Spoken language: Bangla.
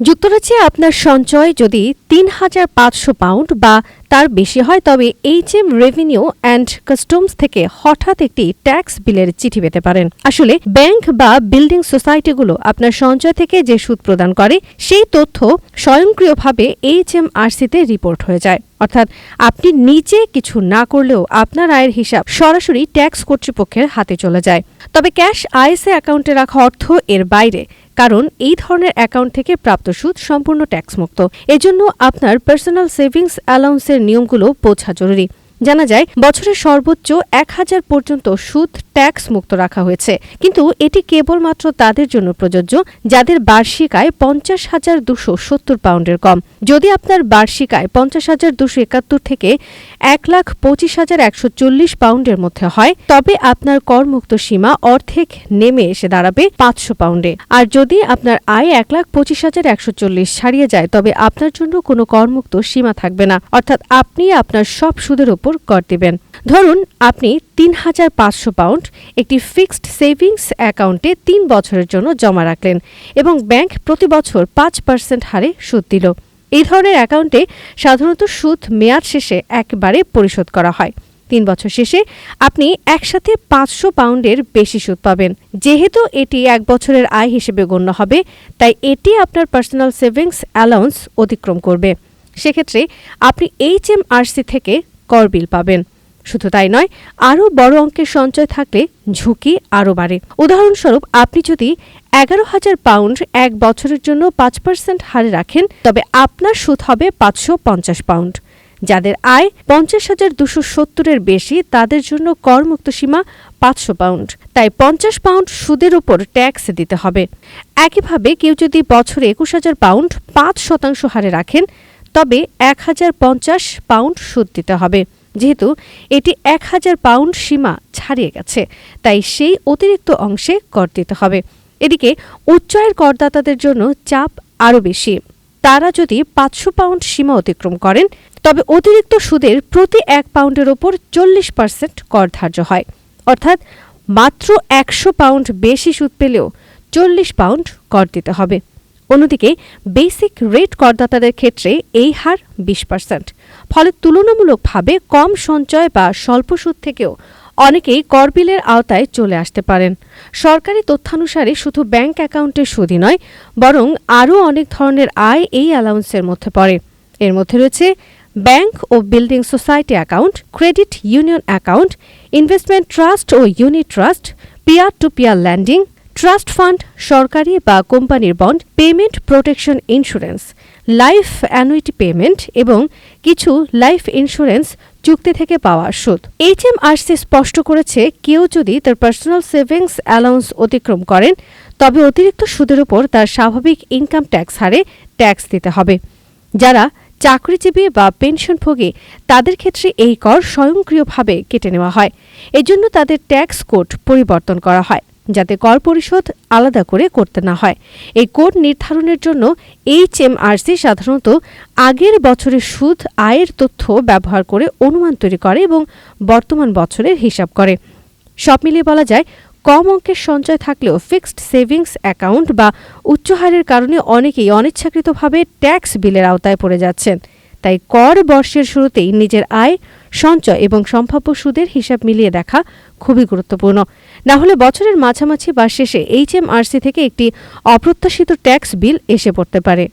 যুক্তরাজ্যে আপনার সঞ্চয় যদি তিন হাজার পাঁচশো পাউন্ড বা তার বেশি হয়, তবে H M revenue and customs থেকে হঠাৎ একটি ট্যাক্স বিলের চিঠি পেতে পারেন। আসলে ব্যাংক বা বিল্ডিং সোসাইটিগুলো আপনার সঞ্চয় থেকে যে সুদ প্রদান করে, সেই তথ্য স্বয়ংক্রিয়ভাবে এইচ এম আরসিতে রিপোর্ট হয়ে যায়। অর্থাৎ আপনি নিজে কিছু না করলেও আপনার আয়ের হিসাব সরাসরি ট্যাক্স কর্তৃপক্ষের হাতে চলে যায়। তবে ক্যাশ আইএসএ অ্যাকাউন্টে রাখা অর্থ এর বাইরে। কারণ এই ধরনের অ্যাকাউন্ট থেকে প্রাপ্ত সুদ সম্পূর্ণ ট্যাক্সমুক্ত এজন্য আপনার পার্সোনাল সেভিংস অ্যালাউন্সের নিয়মগুলো বোঝা জরুরি। জানা যায়, বছরের সর্বোচ্চ এক হাজার পর্যন্ত সুদ ট্যাক্স মুক্ত রাখা হয়েছে। কিন্তু এটি কেবলমাত্র তাদের জন্য প্রযোজ্য, যাদের বার্ষিক আয় পঞ্চাশ হাজার দুশো সত্তর পাউন্ডের কম। যদি আপনার বার্ষিক আয় পঞ্চাশ হাজার দুশো একাত্তর থেকে এক লাখ পঁচিশ হাজার একশো চল্লিশ পাউন্ডের মধ্যে হয়, তবে আপনার করমুক্ত সীমা অর্ধেক নেমে এসে দাঁড়াবে পাঁচশো পাউন্ডে। আর যদি আপনার আয় এক লাখ পঁচিশ হাজার একশো চল্লিশ ছাড়িয়ে যায়, তবে আপনার জন্য কোনো করমুক্ত সীমা থাকবে না। অর্থাৎ আপনি আপনার সব সুদের উপর কর দিবেন। ধরুন, আপনি তিন হাজার পাঁচশো পাউন্ড একটি ফিক্সড সেভিংস অ্যাকাউন্টে তিন বছরের জন্য জমা রাখলেন এবং ব্যাংক প্রতি বছর পাঁচ পার্সেন্ট হারে সুদ দিল। এই ধরনের অ্যাকাউন্টে সাধারণত সুদ মেয়াদ শেষে একবারে পরিশোধ করা হয়। তিন বছর শেষে আপনি একসাথে পাঁচশো পাউন্ডের বেশি সুদ পাবেন। যেহেতু এটি এক বছরের আয় হিসেবে গণ্য হবে, তাই এটি আপনার পার্সোনাল সেভিংস অ্যালাউন্স অতিক্রম করবে। সেক্ষেত্রে আপনি এইচ এম আরসি থেকে কর বিল পাবেন। শুধু তাই নয়, আরও বড় অঙ্কের সঞ্চয় থাকলে ঝুঁকি আরও বাড়ে। উদাহরণস্বরূপ, আপনি যদি এগারো হাজার পাউন্ড এক বছরের জন্য পাঁচ পার্সেন্ট হারে রাখেন, তবে আপনার সুদ হবে পাঁচশো পঞ্চাশ পাউন্ড। যাদের আয় পঞ্চাশ হাজার দুশো সত্তরের বেশি, তাদের জন্য করমুক্ত সীমা পাঁচশো পাউন্ড। তাই পঞ্চাশ পাউন্ড সুদের উপর ট্যাক্স দিতে হবে। একইভাবে কেউ যদি বছরে একুশ হাজার পাউন্ড পাঁচ শতাংশ হারে রাখেন তবে এক হাজার পঞ্চাশ পাউন্ড সুদ দিতে হবে। যেহেতু এটি এক হাজার পাউন্ড সীমা ছাড়িয়ে গেছে, তাই সেই অতিরিক্ত অংশে কর দিতে হবে। এদিকে উচ্চ আয়ের করদাতাদের জন্য চাপ আরও বেশি। তারা যদি পাঁচশো পাউন্ড সীমা অতিক্রম করেন, তবে অতিরিক্ত সুদের প্রতি এক পাউন্ডের ওপর চল্লিশ পার্সেন্ট কর ধার্য হয়। অর্থাৎ মাত্র একশো পাউন্ড বেশি সুদ পেলেও চল্লিশ পাউন্ড কর দিতে হবে। অন্যদিকে বেসিক রেট করদাতাদের ক্ষেত্রে এই হার বিশ পার্সেন্ট ফলে তুলনামূলকভাবে কম সঞ্চয় বা স্বল্প সুদ থেকেও অনেকেই করবিলের আওতায় চলে আসতে পারেন। সরকারি তথ্যানুসারে শুধু ব্যাংক অ্যাকাউন্টের সুদই নয়, বরং আরও অনেক ধরনের আয় এই অ্যালাউন্সের মধ্যে পড়ে। এর মধ্যে রয়েছে bank O building society account, credit union account, investment trust O unit trust, peer to peer lending trust fund, সরকারি বা কোম্পানির bond, payment protection insurance, life annuity payment এবং কিছু লাইফ ইন্স্যুরেন্স চুক্তি থেকে পাওয়া সুদ। এইচ এম আরসি স্পষ্ট করেছে, কেউ যদি তার পার্সোনাল সেভিংস অ্যালাউন্স অতিক্রম করেন, তবে অতিরিক্ত সুদের উপর তার স্বাভাবিক ইনকাম ট্যাক্স হারে ট্যাক্স দিতে হবে। যারা চাকরিজীবী বা পেনশনভোগী, তাদের ক্ষেত্রে এই কর স্বয়ংক্রিয়ভাবে কেটে নেওয়া হয়। এজন্য তাদের ট্যাক্স কোড পরিবর্তন করা হয়। যাতে কর পরিশোধ আলাদা করে করতে না হয়। এই কোড নির্ধারণের জন্য এইচ এম আরসি সাধারণত আগের বছরের সুদ, আয়ের তথ্য ব্যবহার করে অনুমান তৈরি করে এবং বর্তমান বছরের হিসাব করে। সব মিলিয়ে বলা যায়, কম অঙ্কের সঞ্চয় থাকলেও ফিক্সড সেভিংস অ্যাকাউন্ট বা উচ্চ হারের কারণে অনেকেই অনিচ্ছাকৃতভাবে ট্যাক্স বিলের আওতায় পড়ে যাচ্ছেন। তাই কর বর্ষের শুরুতেই নিজের আয়, সঞ্চয় এবং সম্ভাব্য সুদের হিসাব মিলিয়ে দেখা খুবই গুরুত্বপূর্ণ। না হলে বছরের মাঝামাঝি বা শেষে এইচএমআরসি থেকে একটি অপ্রত্যাশিত ট্যাক্স বিল এসে পড়তে পারে।